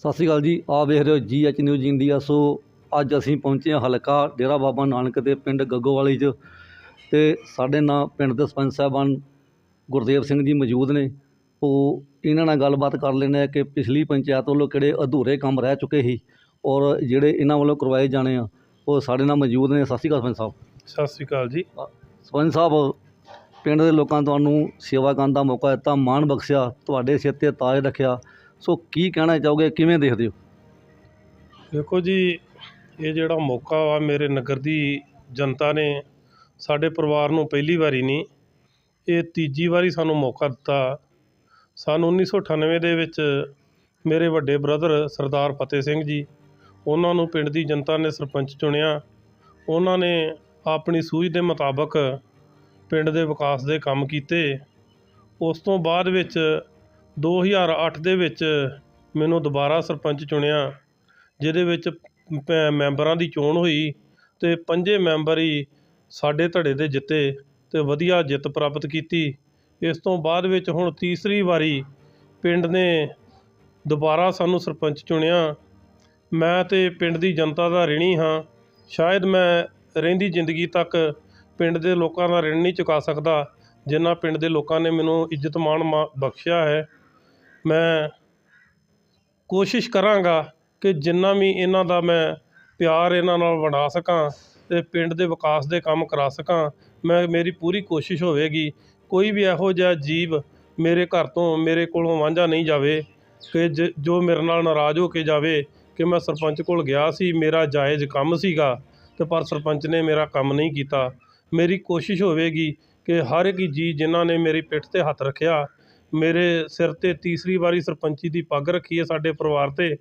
ਸਤਿ ਸ਼੍ਰੀ ਅਕਾਲ ਜੀ। ਆ ਵੇਖ ਰਹੇ ਹੋ ਜੀ ਐਚ ਨਿਊਜ਼ ਇੰਡੀਆ ਸੋ ਅੱਜ ਅਸੀਂ ਪਹੁੰਚੇ ਹਾਂ ਹਲਕਾ ਡੇਰਾ ਬਾਬਾ ਨਾਨਕ ਦੇ ਪਿੰਡ ਗੱਗੋਵਾਲੀ 'ਚ ਤੇ ਸਾਡੇ ਨਾਲ ਪਿੰਡ ਦੇ ਸਰਪੰਚ ਸਾਹਿਬਾਨ ਗੁਰਦੇਵ ਸਿੰਘ ਜੀ ਮੌਜੂਦ ਨੇ। ਉਹ ਇਹਨਾਂ ਨਾਲ ਗੱਲਬਾਤ ਕਰ ਲੈਂਦੇ ਆ ਕਿ ਪਿਛਲੀ ਪੰਚਾਇਤ ਵੱਲੋਂ ਕਿਹੜੇ ਅਧੂਰੇ ਕੰਮ ਰਹਿ ਚੁੱਕੇ ਸੀ ਔਰ ਜਿਹੜੇ ਇਹਨਾਂ ਵੱਲੋਂ ਕਰਵਾਏ ਜਾਣੇ ਆ ਉਹ ਸਾਡੇ ਨਾਲ ਮੌਜੂਦ ਨੇ। ਸਤਿ ਸ਼੍ਰੀ ਅਕਾਲ ਸਰਪੰਚ ਸਾਹਿਬ। ਸਤਿ ਸ੍ਰੀ ਅਕਾਲ ਜੀ। ਸਰਪੰਚ ਸਾਹਿਬ ਪਿੰਡ ਦੇ ਲੋਕਾਂ ਤੁਹਾਨੂੰ ਸੇਵਾ ਕਰਨ ਦਾ ਮੌਕਾ ਦਿੱਤਾ ਮਾਣ ਬਖਸ਼ਿਆ ਤੁਹਾਡੇ ਸਿਰ ਤੇ ਤਾਜ ਰੱਖਿਆ। ਸੋ ਕੀ ਕਹਿਣਾ ਚਾਹੋਗੇ? ਕਿਵੇਂ ਦੇਖਦੇ ਹੋ? ਦੇਖੋ ਜੀ, ਇਹ ਜਿਹੜਾ ਮੌਕਾ ਵਾ ਮੇਰੇ ਨਗਰ ਦੀ ਜਨਤਾ ਨੇ ਸਾਡੇ ਪਰਿਵਾਰ ਨੂੰ ਪਹਿਲੀ ਵਾਰੀ ਨਹੀਂ, ਇਹ ਤੀਜੀ ਵਾਰੀ ਸਾਨੂੰ ਮੌਕਾ ਦਿੱਤਾ। ਸਨ 1998 ਦੇ ਵਿੱਚ ਮੇਰੇ ਵੱਡੇ ਬ੍ਰਦਰ ਸਰਦਾਰ ਫਤਿਹ ਸਿੰਘ ਜੀ, ਉਹਨਾਂ ਨੂੰ ਪਿੰਡ ਦੀ ਜਨਤਾ ਨੇ ਸਰਪੰਚ ਚੁਣਿਆ। ਉਹਨਾਂ ਨੇ ਆਪਣੀ ਸੂਝ ਦੇ ਮੁਤਾਬਕ ਪਿੰਡ ਦੇ ਵਿਕਾਸ ਦੇ ਕੰਮ ਕੀਤੇ। ਉਸ ਤੋਂ ਬਾਅਦ ਵਿੱਚ 2008 ਦੇ ਵਿੱਚ ਮੈਨੂੰ ਦੁਬਾਰਾ ਸਰਪੰਚ ਚੁਣਿਆ, ਜਿਹਦੇ ਵਿੱਚ ਪ- ਮੈਂਬਰਾਂ ਦੀ ਚੋਣ ਹੋਈ ਅਤੇ ਪੰਜੇ ਮੈਂਬਰ ਹੀ ਸਾਡੇ ਧੜੇ ਦੇ ਜਿੱਤੇ ਅਤੇ ਵਧੀਆ ਜਿੱਤ ਪ੍ਰਾਪਤ ਕੀਤੀ। ਇਸ ਤੋਂ ਬਾਅਦ ਵਿੱਚ ਹੁਣ ਤੀਸਰੀ ਵਾਰੀ ਪਿੰਡ ਨੇ ਦੁਬਾਰਾ ਸਾਨੂੰ ਸਰਪੰਚ ਚੁਣਿਆ। ਮੈਂ ਤੇ ਪਿੰਡ ਦੀ ਜਨਤਾ ਦਾ ਰਿਣੀ ਹਾਂ। ਸ਼ਾਇਦ ਮੈਂ ਰਹਿੰਦੀ ਜ਼ਿੰਦਗੀ ਤੱਕ ਪਿੰਡ ਦੇ ਲੋਕਾਂ ਦਾ ਰਿਣ ਨਹੀਂ ਚੁਕਾ ਸਕਦਾ, ਜਿੰਨਾ ਪਿੰਡ ਦੇ ਲੋਕਾਂ ਨੇ ਮੈਨੂੰ ਇੱਜ਼ਤ ਮਾਣ ਮਾ- ਬਖਸ਼ਿਆ ਹੈ। ਮੈਂ ਕੋਸ਼ਿਸ਼ ਕਰਾਂਗਾ ਕਿ ਜਿੰਨਾ ਵੀ ਇਹਨਾਂ ਦਾ ਮੈਂ ਪਿਆਰ ਇਹਨਾਂ ਨਾਲ ਵੰਡਾ ਸਕਾਂ ਅਤੇ ਪਿੰਡ ਦੇ ਵਿਕਾਸ ਦੇ ਕੰਮ ਕਰਾ ਸਕਾਂ, ਮੈਂ, ਮੇਰੀ ਪੂਰੀ ਕੋਸ਼ਿਸ਼ ਹੋਵੇਗੀ। ਕੋਈ ਵੀ ਇਹੋ ਜਿਹਾ ਜੀਵ ਮੇਰੇ ਘਰ ਤੋਂ ਮੇਰੇ ਕੋਲੋਂ ਵਾਂਝਾ ਨਹੀਂ ਜਾਵੇ ਕਿ ਜ- ਜੋ ਮੇਰੇ ਨਾਲ ਨਾਰਾਜ਼ ਹੋ ਕੇ ਜਾਵੇ ਕਿ ਮੈਂ ਸਰਪੰਚ ਕੋਲ ਗਿਆ ਸੀ, ਮੇਰਾ ਜਾਇਜ਼ ਕੰਮ ਸੀਗਾ ਤੇ ਪਰ ਸਰਪੰਚ ਨੇ ਮੇਰਾ ਕੰਮ ਨਹੀਂ ਕੀਤਾ। ਮੇਰੀ ਕੋਸ਼ਿਸ਼ ਹੋਵੇਗੀ ਕਿ ਹਰ ਇੱਕ ਜੀ ਜਿਨ੍ਹਾਂ ਨੇ ਮੇਰੀ ਪਿੱਠ ਤੇ ਹੱਥ ਰੱਖਿਆ ਮੇਰੇ ਸਿਰ ਤੇ ਤੀਸਰੀ ਵਾਰੀ ਸਰਪੰਚੀ ਦੀ ਪੱਗ ਰੱਖੀ ਹੈ ਸਾਡੇ ਪਰਿਵਾਰ ਤੇ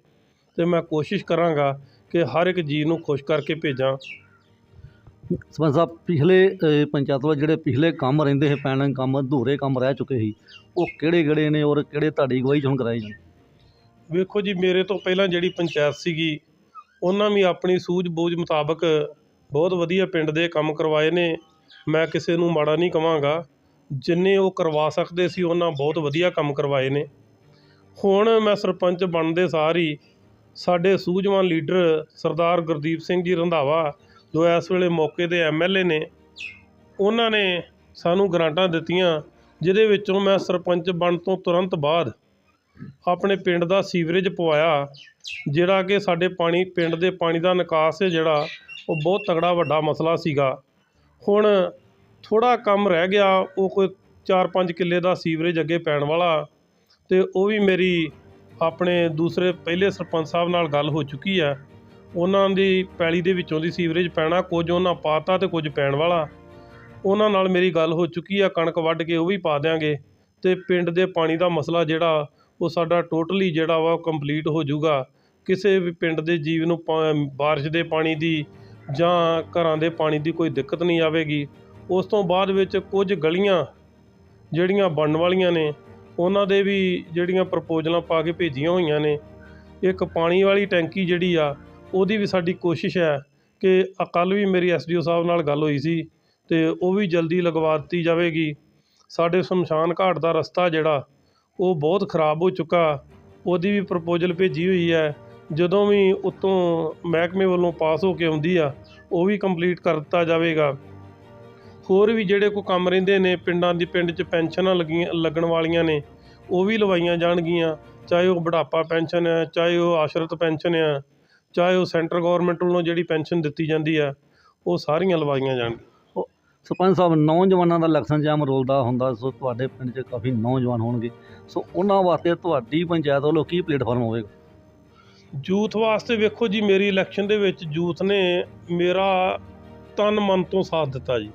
ਤੇ ਮੈਂ ਕੋਸ਼ਿਸ਼ ਕਰਾਂਗਾ ਕਿ ਹਰ ਇੱਕ ਜੀ ਨੂੰ ਖੁਸ਼ ਕਰਕੇ ਭੇਜਾਂ। ਸਰਪੰਚ ਸਾਹਿਬ ਪਿਛਲੇ ਅ, ਪੰਚਾਇਤ ਵੱਲ ਜਿਹੜੇ ਪਿਛਲੇ ਕੰਮ ਰਹਿੰਦੇ ਸੀ ਪੈਂਡਿੰਗ ਕੰਮ ਅਧੂਰੇ ਕੰਮ ਰਹਿ ਚੁੱਕੇ ਸੀ ਉਹ ਕਿਹੜੇ ਕਿਹੜੇ ਨੇ ਔਰ ਕਿਹੜੇ ਤੁਹਾਡੀ ਅਗਵਾਈ 'ਚ ਹੁਣ ਕਰਾਏ ਜਾਣ? ਵੇਖੋ ਜੀ ਮੇਰੇ ਤੋਂ ਪਹਿਲਾਂ ਜਿਹੜੀ ਪੰਚਾਇਤ ਸੀਗੀ ਉਹਨਾਂ ਵੀ ਆਪਣੀ ਸੂਝ-ਬੂਝ ਮੁਤਾਬਕ ਬਹੁਤ ਵਧੀਆ ਪਿੰਡ ਦੇ ਕੰਮ ਕਰਵਾਏ ਨੇ। ਮੈਂ ਕਿਸੇ ਨੂੰ ਮਾੜਾ ਨਹੀਂ ਕਵਾਂਗਾ। ਜਿੰਨੇ ਉਹ ਕਰਵਾ ਸਕਦੇ ਸੀ, ਉਹਨਾਂ ਬਹੁਤ ਵਧੀਆ ਕੰਮ ਕਰਵਾਏ ਨੇ। ਹੁਣ ਮੈਂ ਸਰਪੰਚ ਬਣਦੇ ਸਾਰ ਹੀ ਸਾਡੇ ਸੂਝਵਾਨ ਲੀਡਰ ਸਰਦਾਰ ਗੁਰਦੀਪ ਸਿੰਘ ਜੀ ਰੰਧਾਵਾ, ਜੋ ਇਸ ਵੇਲੇ ਮੌਕੇ ਦੇ ਐਮਐਲਏ ਨੇ, ਉਹਨਾਂ ਨੇ ਸਾਨੂੰ ਗ੍ਰਾਂਟਾਂ ਦਿੱਤੀਆਂ, ਜਿਹਦੇ ਵਿੱਚੋਂ ਮੈਂ ਸਰਪੰਚ ਬਣ ਤੋਂ ਤੁਰੰਤ ਬਾਅਦ ਆਪਣੇ ਪਿੰਡ ਦਾ ਸੀਵਰੇਜ ਪਵਾਇਆ, ਜਿਹੜਾ ਕਿ ਸਾਡੇ ਪਾਣੀ, ਪਿੰਡ ਦੇ ਪਾਣੀ ਦਾ ਨਿਕਾਸ ਹੈ ਜਿਹੜਾ, ਉਹ ਬਹੁਤ ਤਗੜਾ ਵੱਡਾ ਮਸਲਾ ਸੀਗਾ। ਹੁਣ ਥੋੜਾ ਕੰਮ ਰਹਿ ਗਿਆ, ਉਹ ਕੋਈ 4-5 ਕਿੱਲੇ ਦਾ ਸੀਵਰੇਜ ਅੱਗੇ ਪੈਣ ਵਾਲਾ ਤੇ ਉਹ ਵੀ ਮੇਰੀ ਆਪਣੇ ਦੂਸਰੇ ਪਹਿਲੇ ਸਰਪੰਚ ਸਾਹਿਬ ਨਾਲ ਗੱਲ ਹੋ ਚੁੱਕੀ ਆ ਉਹਨਾਂ ਦੀ ਪੈਲੀ ਦੇ ਵਿੱਚੋਂ ਦੀ ਸੀਵਰੇਜ ਪੈਣਾ, ਕੁਝ ਉਹਨਾਂ ਪਾਤਾ ਤੇ ਕੁਝ ਪੈਣ ਵਾਲਾ। ਉਹਨਾਂ ਨਾਲ ਮੇਰੀ ਗੱਲ ਹੋ ਚੁੱਕੀ ਆ ਕਣਕ ਵੱਢ ਕੇ ਉਹ ਵੀ ਪਾ ਦਿਆਂਗੇ ਤੇ ਪਿੰਡ ਦੇ ਪਾਣੀ ਦਾ ਮਸਲਾ ਜਿਹੜਾ, ਉਹ ਸਾਡਾ ਟੋਟਲੀ ਜਿਹੜਾ ਵਾ ਉਹ ਕੰਪਲੀਟ ਹੋ ਜਾਊਗਾ। ਕਿਸੇ ਵੀ ਪਿੰਡ ਦੇ ਜੀਵ ਨੂੰ ਪਾ- ਬਾਰਿਸ਼ ਦੇ ਪਾਣੀ ਦੀ ਜਾਂ ਘਰਾਂ ਦੇ ਪਾਣੀ ਦੀ ਕੋਈ ਦਿੱਕਤ ਨਹੀਂ ਆਵੇਗੀ। ਉਸ ਤੋਂ ਬਾਅਦ ਵਿੱਚ ਕੁਝ ਗਲੀਆਂ ਜਿਹੜੀਆਂ ਬਣਨ ਵਾਲੀਆਂ ਨੇ, ਉਹਨਾਂ ਦੇ ਵੀ ਜਿਹੜੀਆਂ ਪ੍ਰਪੋਜ਼ਲਾਂ ਪਾ ਕੇ ਭੇਜੀਆਂ ਹੋਈਆਂ ਨੇ। ਇੱਕ ਪਾਣੀ ਵਾਲੀ ਟੈਂਕੀ ਜਿਹੜੀ ਆ, ਉਹਦੀ ਵੀ ਸਾਡੀ ਕੋਸ਼ਿਸ਼ ਹੈ ਕਿ ਕੱਲ੍ਹ ਵੀ ਮੇਰੀ ਐਸਡੀਓ ਸਾਹਿਬ ਨਾਲ ਗੱਲ ਹੋਈ ਸੀ ਤੇ ਉਹ ਵੀ ਜਲਦੀ ਲਗਵਾ ਦਿੱਤੀ ਜਾਵੇਗੀ। ਸਾਡੇ ਸ਼ਮਸ਼ਾਨ ਘਾਟ ਦਾ ਰਸਤਾ ਜਿਹੜਾ, ਉਹ ਬਹੁਤ ਖਰਾਬ ਹੋ ਚੁੱਕਾ। ਉਹਦੀ ਵੀ ਪ੍ਰਪੋਜ਼ਲ ਭੇਜੀ ਹੋਈ ਹੈ। ਜਦੋਂ ਵੀ ਉਤੋਂ ਮਹਿਕਮੇ ਵੱਲੋਂ ਪਾਸ ਹੋ ਕੇ ਆਉਂਦੀ ਆ, ਉਹ ਵੀ ਕੰਪਲੀਟ ਕਰ ਦਿੱਤਾ ਜਾਵੇਗਾ। ਹੋਰ ਵੀ ਜਿਹੜੇ ਕੋਈ ਕੰਮ ਰਹਿੰਦੇ ਨੇ ਪਿੰਡਾਂ ਦੀ ਪਿੰਡ 'ਚ ਪੈਨਸ਼ਨਾਂ ਲੱਗੀਆਂ ਲੱਗਣ ਵਾਲੀਆਂ ਨੇ ਉਹ ਵੀ ਲਵਾਈਆਂ ਜਾਣਗੀਆਂ। ਚਾਹੇ ਉਹ ਬੁਢਾਪਾ ਪੈਨਸ਼ਨ ਹੈ ਚਾਹੇ ਉਹ ਆਸ਼ਰਤ ਪੈਨਸ਼ਨ ਹੈ ਚਾਹੇ ਉਹ ਸੈਂਟਰ ਗਵਰਨਮੈਂਟ ਵੱਲੋਂ ਜਿਹੜੀ ਪੈਨਸ਼ਨ ਦਿੱਤੀ ਜਾਂਦੀ ਆ ਉਹ ਸਾਰੀਆਂ ਲਵਾਈਆਂ ਜਾਣ ਸਰਪੰਚ ਸਾਹਿਬ ਨੌਜਵਾਨਾਂ ਦਾ ਇਲੈਕਸ਼ਨ ਜਾਮ ਰੋਲਦਾ ਹੁੰਦਾ ਸੋ ਤੁਹਾਡੇ ਪਿੰਡ 'ਚ ਕਾਫੀ ਨੌਜਵਾਨ ਹੋਣਗੇ। ਸੋ ਉਹਨਾਂ ਵਾਸਤੇ ਤੁਹਾਡੀ ਪੰਚਾਇਤ ਵੱਲੋਂ ਕੀ ਪਲੇਟਫਾਰਮ ਹੋਵੇਗਾ? ਯੂਥ ਵਾਸਤੇ ਵੇਖੋ ਜੀ ਮੇਰੀ ਇਲੈਕਸ਼ਨ ਦੇ ਵਿੱਚ ਯੂਥ ਨੇ ਮੇਰਾ ਤਨ ਮਨ ਤੋਂ ਸਾਥ ਦਿੱਤਾ ਜੀ।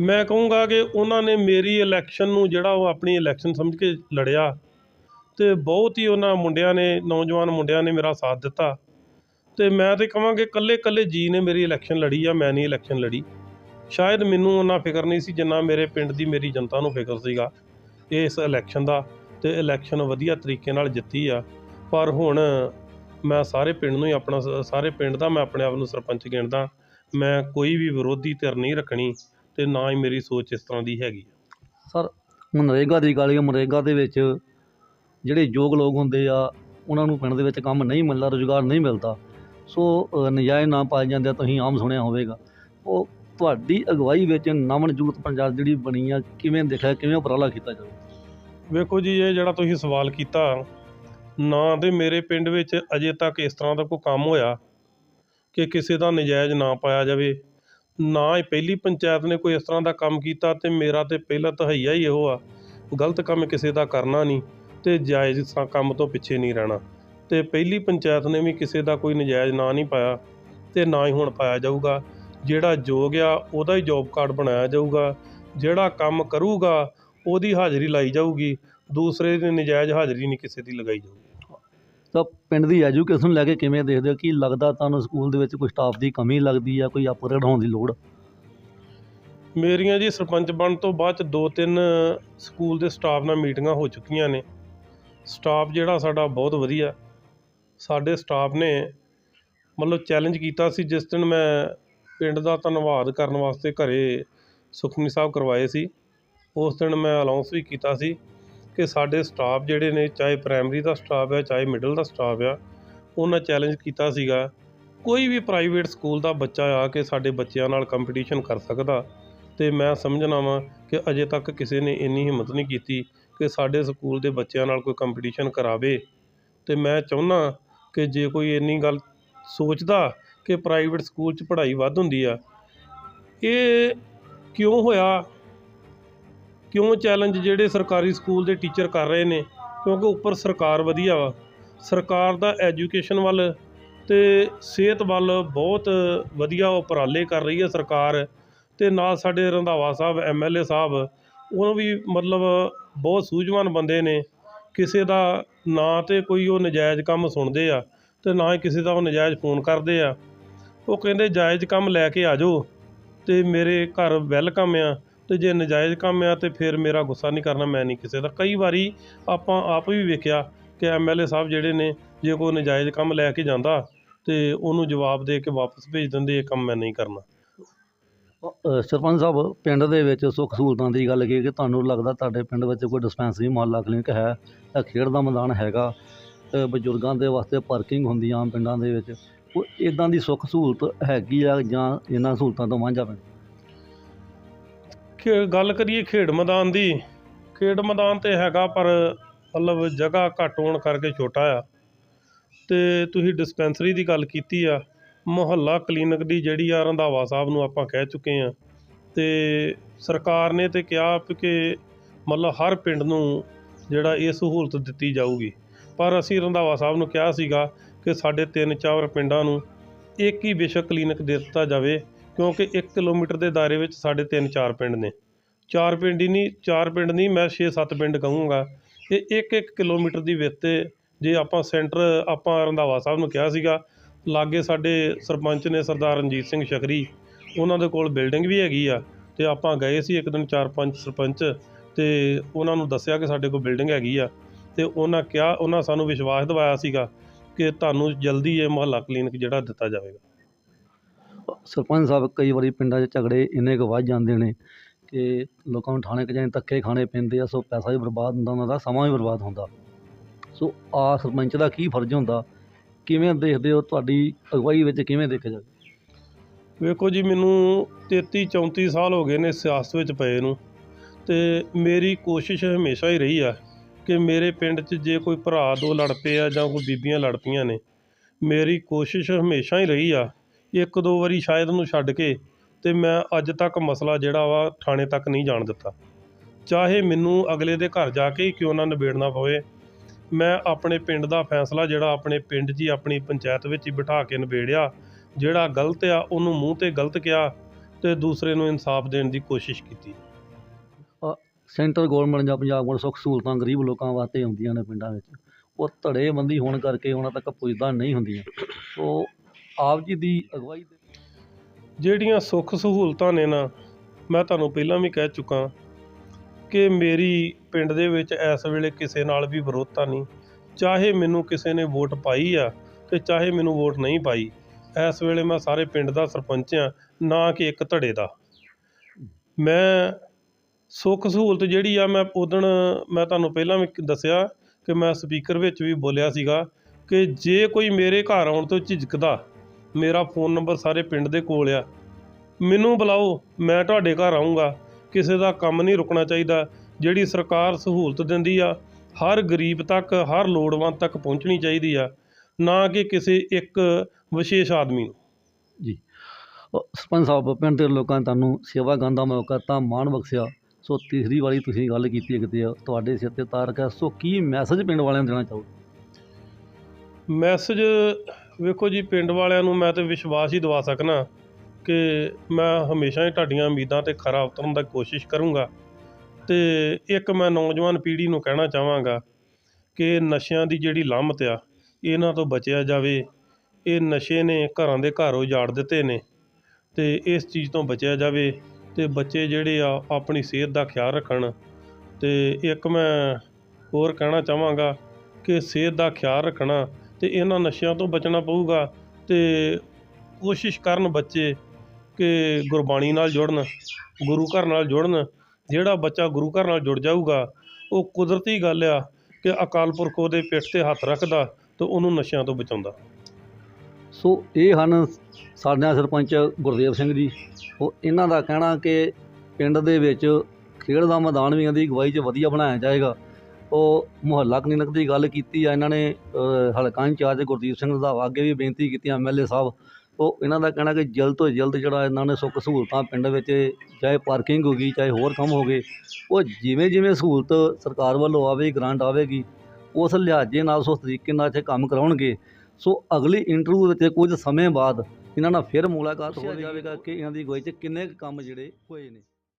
ਮੈਂ ਕਹੂੰਗਾ ਕਿ ਉਹਨਾਂ ਨੇ ਮੇਰੀ ਇਲੈਕਸ਼ਨ ਨੂੰ ਜਿਹੜਾ ਉਹ ਆਪਣੀ ਇਲੈਕਸ਼ਨ ਸਮਝ ਕੇ ਲੜਿਆ ਤੇ ਬਹੁਤ ਹੀ ਉਹਨਾਂ ਮੁੰਡਿਆਂ ਨੇ, ਨੌਜਵਾਨ ਮੁੰਡਿਆਂ ਨੇ ਮੇਰਾ ਸਾਥ ਦਿੱਤਾ ਤੇ ਮੈਂ ਤੇ ਕਹਾਂਗੇ ਕੱਲੇ ਕੱਲੇ ਜੀ ਨੇ ਮੇਰੀ ਇਲੈਕਸ਼ਨ ਲੜੀ ਆ, ਮੈਂ ਨਹੀਂ ਇਲੈਕਸ਼ਨ ਲੜੀ। ਸ਼ਾਇਦ ਮੈਨੂੰ ਉਹਨਾਂ ਫਿਕਰ ਨਹੀਂ ਸੀ ਜਿੰਨਾ ਮੇਰੇ ਪਿੰਡ ਦੀ ਮੇਰੀ ਜਨਤਾ ਨੂੰ ਫਿਕਰ ਸੀਗਾ ਇਸ ਇਲੈਕਸ਼ਨ ਦਾ ਤੇ ਇਲੈਕਸ਼ਨ ਵਧੀਆ ਤਰੀਕੇ ਨਾਲ ਜਿੱਤੀ ਆ। ਪਰ ਹੁਣ ਮੈਂ ਸਾਰੇ ਪਿੰਡ ਨੂੰ ਹੀ ਆਪਣਾ ਸ- ਸਾਰੇ ਪਿੰਡ ਦਾ ਮੈਂ ਆਪਣੇ ਆਪ ਨੂੰ ਸਰਪੰਚ ਗਿਣਦਾ, ਮੈਂ ਕੋਈ ਵੀ ਵਿਰੋਧੀ ਧਿਰ ਨਹੀਂ ਰੱਖਣੀ। ਤੇ ਨਾ ਹੀ ਮੇਰੀ ਸੋਚ ਇਸ ਤਰ੍ਹਾਂ ਦੀ ਹੈਗੀ ਸਰ ਮਨਰੇਗਾ ਦੀ ਗੱਲ ਹੈ ਮਨਰੇਗਾ ਦੇ ਵਿੱਚ ਜਿਹੜੇ ਯੋਗ ਲੋਕ ਹੁੰਦੇ ਆ ਉਹਨਾਂ ਨੂੰ ਪਿੰਡ ਦੇ ਵਿੱਚ ਕੰਮ ਨਹੀਂ ਮਿਲਦਾ ਰੁਜ਼ਗਾਰ ਨਹੀਂ ਮਿਲਦਾ। ਸੋ ਨਜਾਇਜ਼ ਨਾ ਪਾਏ ਜਾਂਦੇ ਤੁਸੀਂ ਆਮ ਸੁਣਿਆ ਹੋਵੇਗਾ। ਉਹ ਤੁਹਾਡੀ ਅਗਵਾਈ ਵਿੱਚ ਨਵਨਜੂਤ ਪੰਜਾਬ ਜਿਹੜੀ ਬਣੀ ਆ ਕਿਵੇਂ ਦੇਖਿਆ ਕਿਵੇਂ ਉਪਰਾਲਾ ਕੀਤਾ ਜਾਵੇ? ਵੇਖੋ ਜੀ ਇਹ ਜਿਹੜਾ ਤੁਸੀਂ ਸਵਾਲ ਕੀਤਾ ਨਾ ਤੇ ਮੇਰੇ ਪਿੰਡ ਵਿੱਚ ਅਜੇ ਤੱਕ ਇਸ ਤਰ੍ਹਾਂ ਦਾ ਕੋਈ ਕੰਮ ਹੋਇਆ ਕਿ ਕਿਸੇ ਦਾ ਨਜਾਇਜ਼ ਨਾ ਪਾਇਆ ਜਾਵੇ। ਨਾ ਹੀ ਪਹਿਲੀ ਪੰਚਾਇਤ ਨੇ ਕੋਈ ਇਸ ਤਰ੍ਹਾਂ ਦਾ ਕੰਮ ਕੀਤਾ ਤੇ ਮੇਰਾ ਤੇ ਪਹਿਲਾ ਤਹਈਆ ਹੀ ਇਹੋ ਆ। ਗਲਤ ਕੰਮ ਕਿਸੇ ਦਾ ਕਰਨਾ ਨਹੀਂ ਤੇ ਜਾਇਜ਼ ਕੰਮ ਤੋਂ ਪਿੱਛੇ ਨਹੀਂ ਰਹਿਣਾ। ਤੇ ਪਹਿਲੀ ਪੰਚਾਇਤ ਨੇ ਵੀ ਕਿਸੇ ਦਾ ਕੋਈ ਨਜਾਇਜ਼ ਨਾਂ ਨਹੀਂ ਪਾਇਆ ਤੇ ਨਾ ਹੀ ਹੁਣ ਪਾਇਆ ਜਾਊਗਾ। ਜਿਹੜਾ ਯੋਗ ਆ, ਉਹਦਾ ਹੀ ਜੋਬ ਕਾਰਡ ਬਣਾਇਆ ਜਾਊਗਾ। ਜਿਹੜਾ ਕੰਮ ਕਰੂਗਾ, ਉਹਦੀ ਹਾਜ਼ਰੀ ਲਾਈ ਜਾਊਗੀ। ਦੂਸਰੇ ਦੀ ਨਜਾਇਜ਼ ਹਾਜ਼ਰੀ ਨਹੀਂ ਕਿਸੇ ਦੀ ਲਗਾਈ ਜਾਊਗੀ। ਤਾਂ ਪਿੰਡ ਦੀ ਐਜੂਕੇਸ਼ਨ ਲੈ ਕੇ ਕਿਵੇਂ ਦੇਖਦੇ ਹੋ? ਕੀ ਲੱਗਦਾ ਤੁਹਾਨੂੰ ਸਕੂਲ ਦੇ ਵਿੱਚ ਕੋਈ ਸਟਾਫ ਦੀ ਕਮੀ ਲੱਗਦੀ ਆ, ਕੋਈ ਅਪਗ੍ਰੇਡ ਹੋਣ ਦੀ ਲੋੜ? ਮੇਰੀਆਂ ਜੀ ਸਰਪੰਚ ਬਣਨ ਤੋਂ ਬਾਅਦ ਚ ਦੋ ਤਿੰਨ ਸਕੂਲ ਦੇ ਸਟਾਫ ਨਾਲ ਮੀਟਿੰਗਾਂ ਹੋ ਚੁੱਕੀਆਂ ਨੇ। ਸਟਾਫ ਜਿਹੜਾ ਸਾਡਾ ਬਹੁਤ ਵਧੀਆ। ਸਾਡੇ ਸਟਾਫ ਨੇ ਮਤਲਬ ਚੈਲੰਜ ਕੀਤਾ ਸੀ, ਜਿਸ ਦਿਨ ਮੈਂ ਪਿੰਡ ਦਾ ਧੰਨਵਾਦ ਕਰਨ ਵਾਸਤੇ ਘਰੇ ਸੁਖਮਨੀ ਸਾਹਿਬ ਕਰਵਾਏ ਸੀ, ਉਸ ਦਿਨ ਮੈਂ ਅਨਾਉਂਸ ਵੀ ਕੀਤਾ ਸੀ। ਕਿ ਸਾਡੇ ਸਟਾਫ ਜਿਹੜੇ ਨੇ, ਚਾਹੇ ਪ੍ਰਾਇਮਰੀ ਦਾ ਸਟਾਫ ਹੈ ਚਾਹੇ ਮਿਡਲ ਦਾ ਸਟਾਫ ਆ, ਉਹਨਾਂ ਚੈਲੰਜ ਕੀਤਾ ਸੀਗਾ। ਕੋਈ ਵੀ ਪ੍ਰਾਈਵੇਟ ਸਕੂਲ ਦਾ ਬੱਚਾ ਆ ਕੇ ਸਾਡੇ ਬੱਚਿਆਂ ਨਾਲ ਕੰਪੀਟੀਸ਼ਨ ਕਰ ਸਕਦਾ, ਤੇ ਮੈਂ ਸਮਝਣਾ ਵਾਂ ਕਿ ਅਜੇ ਤੱਕ ਕਿਸੇ ਨੇ ਇੰਨੀ ਹਿੰਮਤ ਨਹੀਂ ਕੀਤੀ ਕਿ ਸਾਡੇ ਸਕੂਲ ਦੇ ਬੱਚਿਆਂ ਨਾਲ ਕੋਈ ਕੰਪੀਟੀਸ਼ਨ ਕਰਾਵੇ। ਤੇ ਮੈਂ ਚਾਹੁੰਦਾ ਕਿ ਜੇ ਕੋਈ ਇੰਨੀ ਗੱਲ ਸੋਚਦਾ ਕਿ ਪ੍ਰਾਈਵੇਟ ਸਕੂਲ 'ਚ ਪੜ੍ਹਾਈ ਵੱਧ ਹੁੰਦੀ ਆ, ਇਹ ਕਿਉਂ ਹੋਇਆ? ਕਿਉਂ ਚੈਲੰਜ ਜਿਹੜੇ ਸਰਕਾਰੀ ਸਕੂਲ ਦੇ ਟੀਚਰ ਕਰ ਰਹੇ ਨੇ? ਕਿਉਂਕਿ ਉੱਪਰ ਸਰਕਾਰ ਵਧੀਆ ਵਾ। ਸਰਕਾਰ ਦਾ ਐਜੂਕੇਸ਼ਨ ਵੱਲ ਤੇ ਸਿਹਤ ਵੱਲ ਬਹੁਤ ਵਧੀਆ ਉਪਰਾਲੇ ਕਰ ਰਹੀ ਹੈ ਸਰਕਾਰ। ਤੇ ਨਾਲ ਸਾਡੇ ਰੰਧਾਵਾ ਸਾਹਿਬ ਐਮਐਲਏ ਸਾਹਿਬ, ਉਹ ਵੀ ਮਤਲਬ ਬਹੁਤ ਸੂਝਵਾਨ ਬੰਦੇ ਨੇ। ਕਿਸੇ ਦਾ ਨਾ ਤੇ ਕੋਈ ਉਹ ਨਜਾਇਜ਼ ਕੰਮ ਸੁਣਦੇ ਆ ਤੇ ਨਾ ਹੀ ਕਿਸੇ ਦਾ ਉਹ ਨਜਾਇਜ਼ ਫੋਨ ਕਰਦੇ ਆ। ਉਹ ਕਹਿੰਦੇ, ਜਾਇਜ਼ ਕੰਮ ਲੈ ਕੇ ਆ ਜਾਓ ਤੇ ਮੇਰੇ ਘਰ ਵੈਲਕਮ ਆ। ਤੇ ਜੇ ਨਜਾਇਜ਼ ਕੰਮ ਆ ਤੇ ਫਿਰ ਮੇਰਾ ਗੁੱਸਾ ਨਹੀਂ ਕਰਨਾ ਮੈਂ ਨਹੀਂ ਕਿਸੇ ਦਾ। ਕਈ ਵਾਰੀ ਆਪਾਂ ਆਪ ਵੀ ਵੇਖਿਆ ਕਿ ਐਮਐਲਏ ਸਾਹਿਬ ਜਿਹੜੇ ਨੇ ਜੇ ਕੋਈ ਨਜਾਇਜ਼ ਕੰਮ ਲੈ ਕੇ ਜਾਂਦਾ ਤੇ ਉਹਨੂੰ ਜਵਾਬ ਦੇ ਕੇ ਵਾਪਸ ਭੇਜ ਦਿੰਦੇ ਇਹ ਕੰਮ ਮੈਂ ਨਹੀਂ ਕਰਨਾ। ਸਰਪੰਚ ਸਾਹਿਬ ਪਿੰਡ ਦੇ ਵਿੱਚ ਸੁੱਖ ਸਹੂਲਤਾਂ ਦੀ ਗੱਲ ਕੀ ਕਿ ਤੁਹਾਨੂੰ ਲੱਗਦਾ ਤੁਹਾਡੇ ਪਿੰਡ ਵਿੱਚ ਕੋਈ ਡਿਸਪੈਂਸਰੀ ਮੁਹੱਲਾ ਕਲੀਨਿਕ ਹੈ? ਜਾਂ ਖੇਡ ਦਾ ਮੈਦਾਨ ਹੈਗਾ। ਅ, ਬਜ਼ੁਰਗਾਂ ਦੇ ਵਾਸਤੇ ਪਾਰਕਿੰਗ ਹੁੰਦੀ ਆਮ ਪਿੰਡਾਂ ਦੇ ਵਿੱਚ। ਉਹ ਇਦਾਂ ਦੀ ਸੁੱਖ ਸਹੂਲਤ ਹੈਗੀ ਆ ਜਾਂ ਇਹਨਾਂ ਸਹੂਲਤਾਂ ਤੋਂ ਵਾਂਝਾ ਪਿੰਡ ਗੱਲ ਕਰੀਏ ਖੇਡ ਮੈਦਾਨ ਦੀ, ਖੇਡ ਮੈਦਾਨ ਤੇ ਹੈਗਾ ਪਰ ਮਤਲਬ ਜਗ੍ਹਾ ਘੱਟ ਹੋਣ ਕਰਕੇ ਛੋਟਾ ਆ। ਤੇ ਤੁਸੀਂ ਡਿਸਪੈਂਸਰੀ ਦੀ ਗੱਲ ਕੀਤੀ ਆ, ਮੁਹੱਲਾ ਕਲੀਨਿਕ ਦੀ ਜਿਹੜੀ ਆ ਰੰਧਾਵਾ ਸਾਹਿਬ ਨੂੰ ਆਪਾਂ ਕਹਿ ਚੁੱਕੇ ਆ। ਤੇ ਸਰਕਾਰ ਨੇ ਤੇ ਕਿਹਾ ਕਿ ਮਤਲਬ ਹਰ ਪਿੰਡ ਨੂੰ ਜਿਹੜਾ ਇਹ ਸਹੂਲਤ ਦਿੱਤੀ ਜਾਊਗੀ। ਪਰ ਅਸੀਂ ਰੰਧਾਵਾ ਸਾਹਿਬ ਨੂੰ ਕਿਹਾ ਸੀਗਾ ਕਿ ਸਾਡੇ ਤਿੰਨ ਚਾਰ ਪਿੰਡਾਂ ਨੂੰ ਇੱਕ ਹੀ ਬੇਸ਼ੱਕ ਕਲੀਨਿਕ ਦੇ ਦਿੱਤਾ ਜਾਵੇ। ਕਿਉਂਕਿ 1 ਕਿਲੋਮੀਟਰ ਦੇ ਦਾਇਰੇ ਵਿੱਚ ਸਾਡੇ ਤਿੰਨ ਚਾਰ ਪਿੰਡ ਨੇ। ਚਾਰ ਪਿੰਡ ਹੀ ਨਹੀਂ, ਚਾਰ ਪਿੰਡ ਨਹੀਂ, ਮੈਂ 6-7 ਪਿੰਡ ਕਹੂੰਗਾ। ਇਹ ਇੱਕ ਇੱਕ ਕਿਲੋਮੀਟਰ ਦੀ ਵਿੱਥ ਤੇ ਜੇ ਆਪਾਂ ਸੈਂਟਰ, ਆਪਾਂ ਰੰਧਾਵਾ ਸਾਹਿਬ ਨੂੰ ਕਿਹਾ ਸੀਗਾ, ਲਾਗੇ ਸਾਡੇ ਸਰਪੰਚ ਨੇ ਸਰਦਾਰ ਰਣਜੀਤ ਸਿੰਘ ਸ਼ਕਰੀ, ਉਹਨਾਂ ਦੇ ਕੋਲ ਬਿਲਡਿੰਗ ਵੀ ਹੈਗੀ ਆ, ਤੇ ਆਪਾਂ ਗਏ ਸੀ ਇੱਕ ਦਿਨ ਚਾਰ ਪੰਜ ਸਰਪੰਚ, ਤੇ ਉਹਨਾਂ ਨੂੰ ਦੱਸਿਆ ਕਿ ਸਾਡੇ ਕੋਲ ਬਿਲਡਿੰਗ ਹੈਗੀ ਆ। ਤੇ ਉਹਨਾਂ ਕਿਹਾ, ਉਹਨਾਂ ਸਾਨੂੰ ਵਿਸ਼ਵਾਸ ਦਿਵਾਇਆ ਸੀਗਾ ਕਿ ਤੁਹਾਨੂੰ ਜਲਦੀ ਇਹ ਮੁਹੱਲਾ ਕਲੀਨਿਕ ਜਿਹੜਾ ਦਿੱਤਾ ਜਾਵੇਗਾ। ਸਰਪੰਚ ਸਾਹਿਬ ਕਈ ਵਾਰੀ ਪਿੰਡਾਂ 'ਚ ਝਗੜੇ ਇੰਨੇ ਕੁ ਵੱਧ ਜਾਂਦੇ ਨੇ ਕਿ ਲੋਕਾਂ ਨੂੰ ਥਾਣੇ ਕਜਾਂ ਧੱਕੇ ਖਾਣੇ ਪੈਂਦੇ ਆ, ਸੋ ਪੈਸਾ ਵੀ ਬਰਬਾਦ ਹੁੰਦਾ, ਉਹਨਾਂ ਦਾ ਸਮਾਂ ਵੀ ਬਰਬਾਦ ਹੁੰਦਾ। ਸੋ ਆ ਸਰਪੰਚ ਦਾ ਕੀ ਫਰਜ਼ ਹੁੰਦਾ? ਕਿਵੇਂ ਦੇਖਦੇ ਹੋ ਤੁਹਾਡੀ ਅਗਵਾਈ ਵਿੱਚ ਕਿਵੇਂ ਦੇਖਿਆ ਜਾਵੇ? ਵੇਖੋ ਜੀ, ਮੈਨੂੰ 33 34 ਸਾਲ ਹੋ ਗਏ ਨੇ ਸਿਆਸਤ ਵਿੱਚ ਪਏ ਨੂੰ ਤੇ ਮੇਰੀ ਕੋਸ਼ਿਸ਼ ਹਮੇਸ਼ਾ ਹੀ ਰਹੀ ਆ ਕਿ ਮੇਰੇ ਪਿੰਡ 'ਚ ਜੇ ਕੋਈ ਭਰਾ ਦੋ ਲੜ ਪਏ ਆ ਜਾਂ ਕੋਈ ਬੀਬੀਆਂ ਲੜ ਪਈਆਂ ਨੇ, ਮੇਰੀ ਕੋਸ਼ਿਸ਼ ਹਮੇਸ਼ਾ ਹੀ ਰਹੀ ਆ ਇੱਕ ਦੋ ਵਾਰੀ ਸ਼ਾਇਦ ਉਹਨੂੰ ਛੱਡ ਕੇ ਤੇ ਮੈਂ ਅੱਜ ਤੱਕ ਮਸਲਾ ਜਿਹੜਾ ਵਾ ਥਾਣੇ ਤੱਕ ਨਹੀਂ ਜਾਣ ਦਿੱਤਾ। ਚਾਹੇ ਮੈਨੂੰ ਅਗਲੇ ਦੇ ਘਰ ਜਾ ਕੇ ਹੀ ਕਿਉਂ ਨਾ ਨਿਬੇੜਨਾ ਪਵੇ, ਮੈਂ ਆਪਣੇ ਪਿੰਡ ਦਾ ਫੈਸਲਾ ਜਿਹੜਾ ਆਪਣੇ ਪਿੰਡ 'ਚ ਹੀ ਆਪਣੀ ਪੰਚਾਇਤ ਵਿੱਚ ਹੀ ਬਿਠਾ ਕੇ ਨਿਬੇੜਿਆ, ਜਿਹੜਾ ਗਲਤ ਆ, ਉਹਨੂੰ ਮੂੰਹ ਤੇ ਗਲਤ ਕਿਹਾ ਤੇ ਦੂਸਰੇ ਨੂੰ ਇਨਸਾਫ ਦੇਣ ਦੀ ਕੋਸ਼ਿਸ਼ ਕੀਤੀ। ਸੈਂਟਰ ਗਵਰਨਮੈਂਟ ਜਾਂ ਪੰਜਾਬ ਕੋਲ ਸੁੱਖ ਸਹੂਲਤਾਂ ਗਰੀਬ ਲੋਕਾਂ ਵਾਸਤੇ ਆਉਂਦੀਆਂ ਨੇ ਪਿੰਡਾਂ ਵਿੱਚ। ਉਹ ਧੜੇਬੰਦੀ ਹੋਣ ਕਰਕੇ ਉਹਨਾਂ ਤੱਕ ਪੁੱਜਦਾ ਨਹੀਂ ਹੁੰਦੀਆਂ। ਸੋ ਆਪ ਜੀ ਦੀ ਅਗਵਾਈ ਦੇ ਜਿਹੜੀਆਂ ਸੁੱਖ ਸਹੂਲਤਾਂ ਨੇ ਨਾ, ਮੈਂ ਤੁਹਾਨੂੰ ਪਹਿਲਾਂ ਵੀ ਕਹਿ ਚੁੱਕਾ ਕਿ ਮੇਰੀ ਪਿੰਡ ਦੇ ਵਿੱਚ ਇਸ ਵੇਲੇ ਕਿਸੇ ਨਾਲ ਵੀ ਵਿਰੋਧਤਾ ਨਹੀਂ। ਚਾਹੇ ਮੈਨੂੰ ਕਿਸੇ ਨੇ ਵੋਟ ਪਾਈ ਆ ਤੇ ਚਾਹੇ ਮੈਨੂੰ ਵੋਟ ਨਹੀਂ ਪਾਈ, ਇਸ ਵੇਲੇ ਮੈਂ ਸਾਰੇ ਪਿੰਡ ਦਾ ਸਰਪੰਚ ਆ, ਨਾ ਕਿ ਇੱਕ ਧੜੇ ਦਾ। ਮੈਂ ਸੁੱਖ ਸਹੂਲਤ ਜਿਹੜੀ ਆ, ਮੈਂ ਉਦਣ ਮੈਂ ਤੁਹਾਨੂੰ ਪਹਿਲਾਂ ਵੀ ਦੱਸਿਆ ਕਿ ਮੈਂ ਸਪੀਕਰ ਵਿੱਚ ਵੀ ਬੋਲਿਆ ਸੀਗਾ ਕਿ ਜੇ ਕੋਈ ਮੇਰੇ ਘਰ ਆਉਣ ਤੋਂ ਝਿਜਕਦਾ ਮੇਰਾ ਫੋਨ ਨੰਬਰ ਸਾਰੇ ਪਿੰਡ ਦੇ ਕੋਲ ਆ। ਮੈਨੂੰ ਬੁਲਾਓ ਮੈਂ ਤੁਹਾਡੇ ਘਰ ਆਉਂਗਾ ਕਿਸੇ ਦਾ ਕੰਮ ਨਹੀਂ ਰੁਕਣਾ ਚਾਹੀਦਾ ਜਿਹੜੀ ਸਰਕਾਰ ਸਹੂਲਤ ਦਿੰਦੀ ਆ ਹਰ ਗਰੀਬ ਤੱਕ ਹਰ ਲੋੜਵੰਦ ਤੱਕ ਪਹੁੰਚਣੀ ਚਾਹੀਦੀ ਆ ਨਾ ਕਿ ਕਿਸੇ ਇੱਕ ਵਿਸ਼ੇਸ਼ ਆਦਮੀ ਨੂੰ। ਜੀ। ਸਰਪੰਚ ਸਾਹਿਬ ਪਿੰਡ ਦੇ ਲੋਕਾਂ ਨੇ ਤੁਹਾਨੂੰ ਸੇਵਾ ਕਰਨ ਦਾ ਮੌਕਾ ਤਾਂ ਮਾਣ ਬਖਸ਼ਿਆ। ਸੋ ਤੀਸਰੀ ਵਾਰੀ ਤੁਸੀਂ ਗੱਲ ਕੀਤੀ ਹੈ ਕਿਤੇ ਤੁਹਾਡੇ ਸਿਰ ਤੇ ਤਾਰ ਕੇ ਸੋ ਕੀ ਮੈਸੇਜ ਪਿੰਡ ਵਾਲਿਆਂ ਨੂੰ ਦੇਣਾ ਚਾਹੋ ਮੈਸੇਜ ਵੇਖੋ ਜੀ, ਪਿੰਡ ਵਾਲਿਆਂ ਨੂੰ ਮੈਂ ਤੇ ਵਿਸ਼ਵਾਸ ਹੀ ਦਿਵਾ ਸਕਣਾ ਕਿ ਮੈਂ ਹਮੇਸ਼ਾ ਹੀ ਤੁਹਾਡੀਆਂ ਉਮੀਦਾਂ ਤੇ ਖਰਾ ਉਤਰਨ ਦਾ ਕੋਸ਼ਿਸ਼ ਕਰੂੰਗਾ। ਤੇ ਇੱਕ ਮੈਂ ਨੌਜਵਾਨ ਪੀੜ੍ਹੀ ਨੂੰ ਕਹਿਣਾ ਚਾਹਾਂਗਾ ਕਿ ਨਸ਼ਿਆਂ ਦੀ ਜਿਹੜੀ ਲਾਮਤ ਆ, ਇਹਨਾਂ ਤੋਂ ਬਚਿਆ ਜਾਵੇ। ਇਹ ਨਸ਼ੇ ਨੇ ਘਰਾਂ ਦੇ ਘਰ ਉਜਾੜ ਦਿੱਤੇ ਨੇ ਤੇ ਇਸ ਚੀਜ਼ ਤੋਂ ਬਚਿਆ ਜਾਵੇ ਤੇ ਬੱਚੇ ਜਿਹੜੇ ਆ, ਆਪਣੀ ਸਿਹਤ ਦਾ ਖਿਆਲ ਰੱਖਣ। ਤੇ ਇੱਕ ਮੈਂ ਹੋਰ ਕਹਿਣਾ ਚਾਹਾਂਗਾ ਕਿ ਸਿਹਤ ਦਾ ਖਿਆਲ ਰੱਖਣਾ ਤੇ ਇਹਨਾਂ ਨਸ਼ਿਆਂ ਤੋਂ ਬਚਣਾ ਪਊਗਾ ਤੇ ਕੋਸ਼ਿਸ਼ ਕਰਨ ਬੱਚੇ ਕਿ ਗੁਰਬਾਣੀ ਨਾਲ ਜੁੜਨ, ਗੁਰੂ ਘਰ ਨਾਲ ਜੁੜਨ, ਜਿਹੜਾ ਬੱਚਾ ਗੁਰੂ ਘਰ ਨਾਲ ਜੁੜ ਜਾਊਗਾ, ਉਹ ਕੁਦਰਤੀ ਗੱਲ ਆ ਕਿ ਅਕਾਲ ਪੁਰਖ ਉਹਦੇ ਪਿੱਠ ਤੇ ਹੱਥ ਰੱਖਦਾ ਤੇ ਉਹਨੂੰ ਨਸ਼ਿਆਂ ਤੋਂ ਬਚਾਉਂਦਾ। ਸੋ ਇਹ ਹਨ ਸਾਡੇ ਸਰਪੰਚ ਗੁਰਦੇਵ ਸਿੰਘ ਜੀ। ਉਹ ਇਹਨਾਂ ਦਾ ਕਹਿਣਾ ਕਿ ਪਿੰਡ ਦੇ ਵਿੱਚ ਖੇਡ ਦਾ ਮੈਦਾਨ ਵੀ ਇਹਦੀ ਅਗਵਾਈ 'ਚ ਵਧੀਆ ਬਣਾਇਆ ਜਾਏਗਾ। ਉਹ ਮੁਹੱਲਾ ਕਲੀਨਿਕ ਦੀ ਗੱਲ ਕੀਤੀ ਆ ਇਹਨਾਂ ਨੇ ਹਲਕਾ ਇੰਚਾਰਜ ਗੁਰਦੀਪ ਸਿੰਘ ਦਾ ਅੱਗੇ ਵੀ ਬੇਨਤੀ ਕੀਤੀ ਐਮਐਲਏ ਸਾਹਿਬ। ਉਹ ਇਹਨਾਂ ਦਾ ਕਹਿਣਾ ਕਿ ਜਲਦ ਤੋਂ ਜਲਦ ਜਿਹੜਾ ਇਹਨਾਂ ਨੇ ਸੁੱਖ ਸਹੂਲਤਾਂ ਪਿੰਡ ਵਿੱਚ ਚਾਹੇ ਪਾਰਕਿੰਗ ਹੋ ਗਈ ਚਾਹੇ ਹੋਰ ਕੰਮ ਹੋ ਗਏ ਉਹ ਜਿਵੇਂ ਜਿਵੇਂ ਸਹੂਲਤ ਸਰਕਾਰ ਵੱਲੋਂ ਆਵੇਗੀ ਗ੍ਰਾਂਟ ਆਵੇਗੀ ਉਸ ਲਿਹਾਜ਼ੇ ਨਾਲ ਉਸ ਤਰੀਕੇ ਨਾਲ ਇੱਥੇ ਕੰਮ ਕਰਾਉਣਗੇ। ਸੋ ਅਗਲੀ ਇੰਟਰਵਿਊ ਵਿੱਚ ਕੁਝ ਸਮੇਂ ਬਾਅਦ ਇਹਨਾਂ ਨਾਲ ਫਿਰ ਮੁਲਾਕਾਤ ਹੋ ਜਾਵੇਗਾ ਕਿ ਇਹਨਾਂ ਦੀ ਅਗਵਾਈ 'ਚ ਕਿੰਨੇ ਕੰਮ ਜਿਹੜੇ ਹੋਏ ਨੇ।